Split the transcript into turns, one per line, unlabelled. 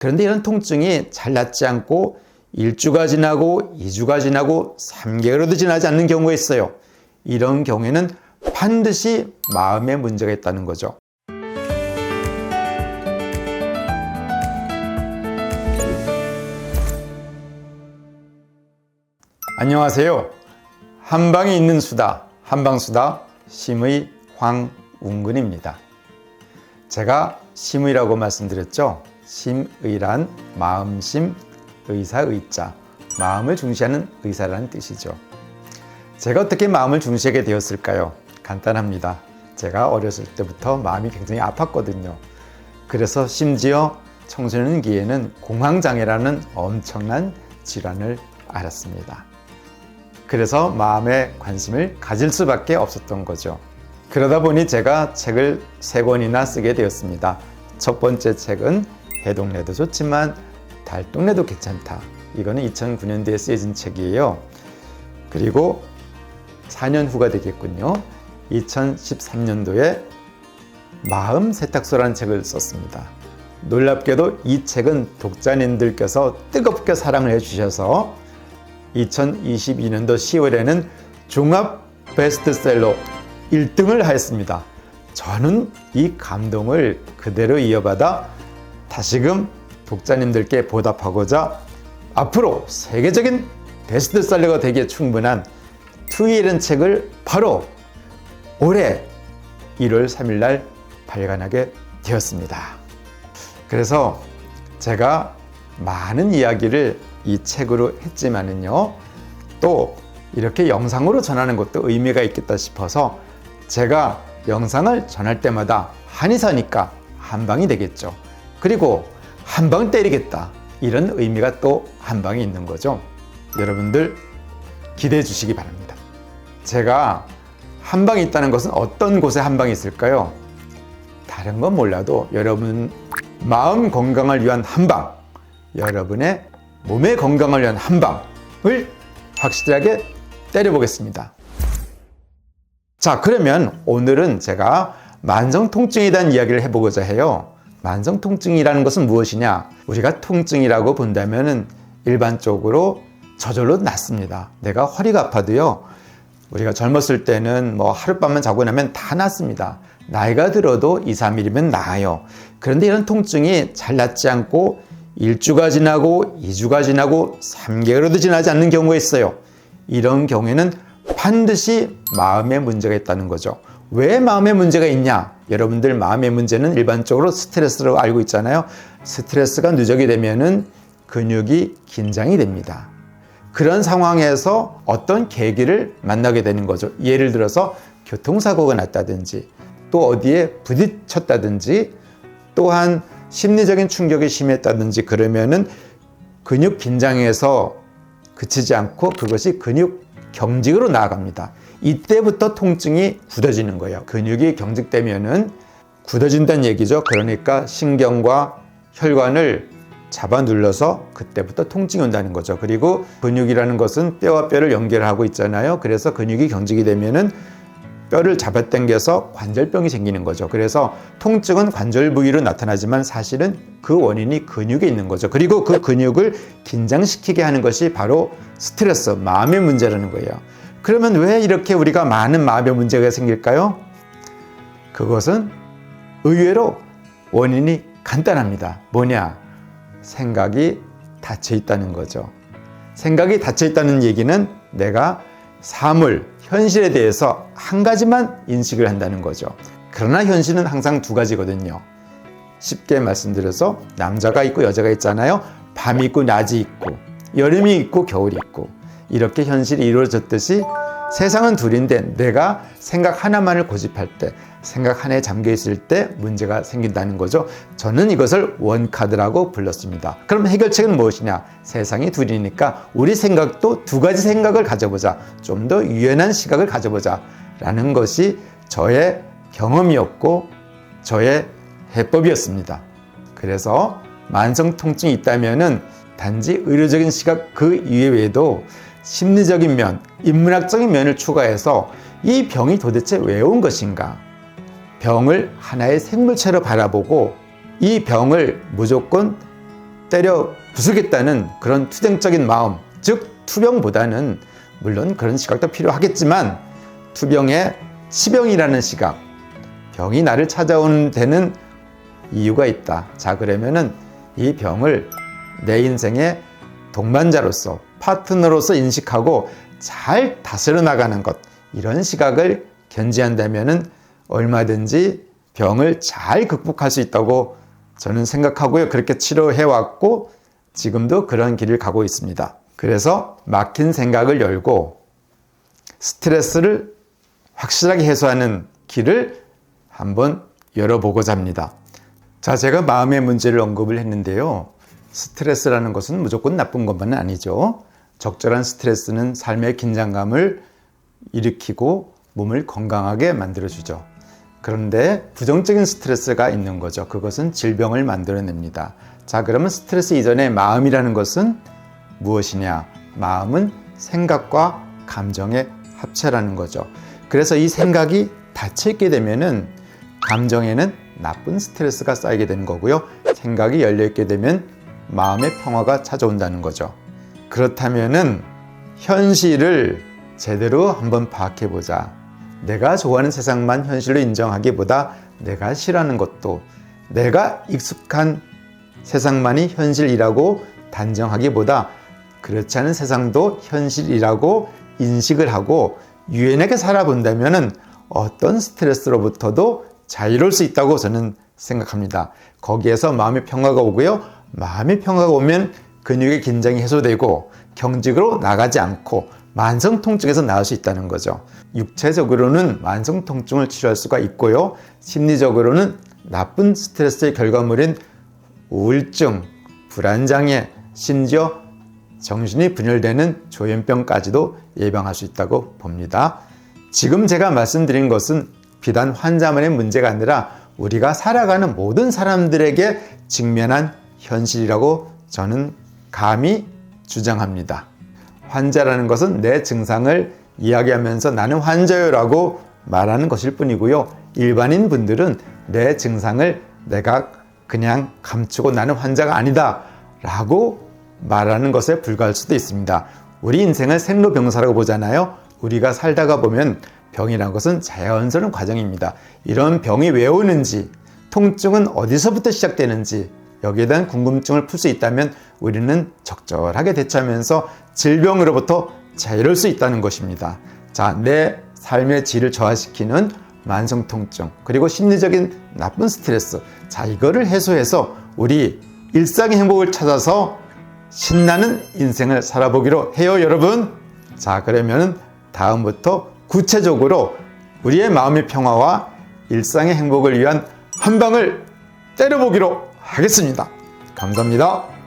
그런데 이런 통증이 잘 낫지 않고 1주가 지나고 2주가 지나고 3개월도 지나지 않는 경우가 있어요. 이런 경우에는 반드시 마음에 문제가 있다는 거죠. 안녕하세요. 한방에 있는 수다, 한방수다, 심의 황웅근입니다. 제가 심의라고 말씀드렸죠. 심의란 마음심, 의사의자, 마음을 중시하는 의사라는 뜻이죠. 제가 어떻게 마음을 중시하게 되었을까요? 간단합니다. 제가 어렸을 때부터 마음이 굉장히 아팠거든요. 그래서 심지어 청소년기에는 공황장애라는 엄청난 질환을 알았습니다. 그래서 마음에 관심을 가질 수밖에 없었던 거죠. 그러다 보니 제가 책을 세 권이나 쓰게 되었습니다. 첫 번째 책은 해동내도 좋지만 달동네도 괜찮다. 이거는 2009년도에 쓰여진 책이에요. 그리고 4년 후가 되겠군요. 2013년도에 마음 세탁소라는 책을 썼습니다. 놀랍게도 이 책은 독자님들께서 뜨겁게 사랑을 해주셔서 2022년도 10월에는 종합 베스트셀러 1등을 하였습니다. 저는 이 감동을 그대로 이어받아 다시금 독자님들께 보답하고자 앞으로 세계적인 베스트셀러가 되기에 충분한 투일은 책을 바로 올해 1월 3일 날 발간하게 되었습니다. 그래서 제가 많은 이야기를 이 책으로 했지만은요, 또 이렇게 영상으로 전하는 것도 의미가 있겠다 싶어서 제가 영상을 전할 때마다 한의사니까 한방이 되겠죠. 그리고 한 방 때리겠다. 이런 의미가 또 한 방에 있는 거죠. 여러분들 기대해 주시기 바랍니다. 제가 한 방이 있다는 것은 어떤 곳에 한 방이 있을까요? 다른 건 몰라도 여러분 마음 건강을 위한 한 방, 여러분의 몸의 건강을 위한 한 방을 확실하게 때려보겠습니다. 자, 그러면 오늘은 제가 만성 통증에 대한 이야기를 해보고자 해요. 만성 통증이라는 것은 무엇이냐? 우리가 통증이라고 본다면은 일반적으로 저절로 낫습니다. 내가 허리가 아파도요. 우리가 젊었을 때는 뭐 하룻밤만 자고 나면 다 낫습니다. 나이가 들어도 2, 3일이면 나아요. 그런데 이런 통증이 잘 낫지 않고 1주가 지나고 2주가 지나고 3개월도 지나지 않는 경우가 있어요. 이런 경우에는 반드시 마음에 문제가 있다는 거죠. 왜 마음에 문제가 있냐? 여러분들 마음의 문제는 일반적으로 스트레스로 알고 있잖아요. 스트레스가 누적이 되면은 근육이 긴장이 됩니다. 그런 상황에서 어떤 계기를 만나게 되는 거죠. 예를 들어서 교통사고가 났다든지 또 어디에 부딪혔다든지 또한 심리적인 충격이 심했다든지 그러면은 근육 긴장에서 그치지 않고 그것이 근육 경직으로 나아갑니다. 이때부터 통증이 굳어지는 거예요. 근육이 경직되면은 굳어진다는 얘기죠. 그러니까 신경과 혈관을 잡아 눌러서 그때부터 통증이 온다는 거죠. 그리고 근육이라는 것은 뼈와 뼈를 연결하고 있잖아요. 그래서 근육이 경직이 되면은 뼈를 잡아당겨서 관절병이 생기는 거죠. 그래서 통증은 관절 부위로 나타나지만 사실은 그 원인이 근육에 있는 거죠. 그리고 그 근육을 긴장시키게 하는 것이 바로 스트레스, 마음의 문제라는 거예요. 그러면 왜 이렇게 우리가 많은 마음의 문제가 생길까요? 그것은 의외로 원인이 간단합니다. 뭐냐? 생각이 닫혀 있다는 거죠. 생각이 닫혀 있다는 얘기는 내가 사물, 현실에 대해서 한 가지만 인식을 한다는 거죠. 그러나 현실은 항상 두 가지거든요. 쉽게 말씀드려서 남자가 있고 여자가 있잖아요. 밤이 있고 낮이 있고 여름이 있고 겨울이 있고 이렇게 현실이 이루어졌듯이 세상은 둘인데 내가 생각 하나만을 고집할 때 생각 하나에 잠겨 있을 때 문제가 생긴다는 거죠. 저는 이것을 원카드라고 불렀습니다. 그럼 해결책은 무엇이냐? 세상이 둘이니까 우리 생각도 두 가지 생각을 가져보자. 좀 더 유연한 시각을 가져보자. 라는 것이 저의 경험이었고 저의 해법이었습니다. 그래서 만성 통증이 있다면은 단지 의료적인 시각 그 이외에도 심리적인 면, 인문학적인 면을 추가해서 이 병이 도대체 왜 온 것인가? 병을 하나의 생물체로 바라보고 이 병을 무조건 때려 부수겠다는 그런 투쟁적인 마음, 즉 투병보다는 물론 그런 시각도 필요하겠지만 투병의 치병이라는 시각, 병이 나를 찾아오는 데는 이유가 있다. 자, 그러면은 이 병을 내 인생의 동반자로서 파트너로서 인식하고 잘 다스려 나가는 것 이런 시각을 견지한다면은 얼마든지 병을 잘 극복할 수 있다고 저는 생각하고요. 그렇게 치료해 왔고 지금도 그런 길을 가고 있습니다. 그래서 막힌 생각을 열고 스트레스를 확실하게 해소하는 길을 한번 열어보고자 합니다. 자, 제가 마음의 문제를 언급을 했는데요. 스트레스라는 것은 무조건 나쁜 것만은 아니죠. 적절한 스트레스는 삶의 긴장감을 일으키고 몸을 건강하게 만들어주죠. 그런데 부정적인 스트레스가 있는 거죠. 그것은 질병을 만들어냅니다. 자, 그러면 스트레스 이전에 마음이라는 것은 무엇이냐? 마음은 생각과 감정의 합체라는 거죠. 그래서 이 생각이 닫혀있게 되면은 감정에는 나쁜 스트레스가 쌓이게 되는 거고요. 생각이 열려있게 되면 마음의 평화가 찾아온다는 거죠. 그렇다면은 현실을 제대로 한번 파악해 보자. 내가 좋아하는 세상만 현실로 인정하기보다 내가 싫어하는 것도 내가 익숙한 세상만이 현실이라고 단정하기보다 그렇지 않은 세상도 현실이라고 인식을 하고 유연하게 살아본다면 어떤 스트레스로부터도 자유로울 수 있다고 저는 생각합니다. 거기에서 마음의 평화가 오고요. 마음의 평화가 오면 근육의 긴장이 해소되고 경직으로 나가지 않고 만성 통증에서 나을 수 있다는 거죠. 육체적으로는 만성 통증을 치료할 수가 있고요. 심리적으로는 나쁜 스트레스의 결과물인 우울증, 불안장애, 심지어 정신이 분열되는 조현병까지도 예방할 수 있다고 봅니다. 지금 제가 말씀드린 것은 비단 환자만의 문제가 아니라 우리가 살아가는 모든 사람들에게 직면한 현실이라고 저는 감히 주장합니다. 환자라는 것은 내 증상을 이야기하면서 나는 환자요라고 말하는 것일 뿐이고요. 일반인 분들은 내 증상을 내가 그냥 감추고 나는 환자가 아니다 라고 말하는 것에 불과할 수도 있습니다. 우리 인생을 생로병사라고 보잖아요. 우리가 살다가 보면 병이라는 것은 자연스러운 과정입니다. 이런 병이 왜 오는지, 통증은 어디서부터 시작되는지, 여기에 대한 궁금증을 풀 수 있다면 우리는 적절하게 대처하면서 질병으로부터 자유로울 수 있다는 것입니다. 자, 내 삶의 질을 저하시키는 만성 통증, 그리고 심리적인 나쁜 스트레스. 자, 이거를 해소해서 우리 일상의 행복을 찾아서 신나는 인생을 살아보기로 해요, 여러분. 자, 그러면은 다음부터 구체적으로 우리의 마음의 평화와 일상의 행복을 위한 한 방을 때려보기로 하겠습니다. 감사합니다.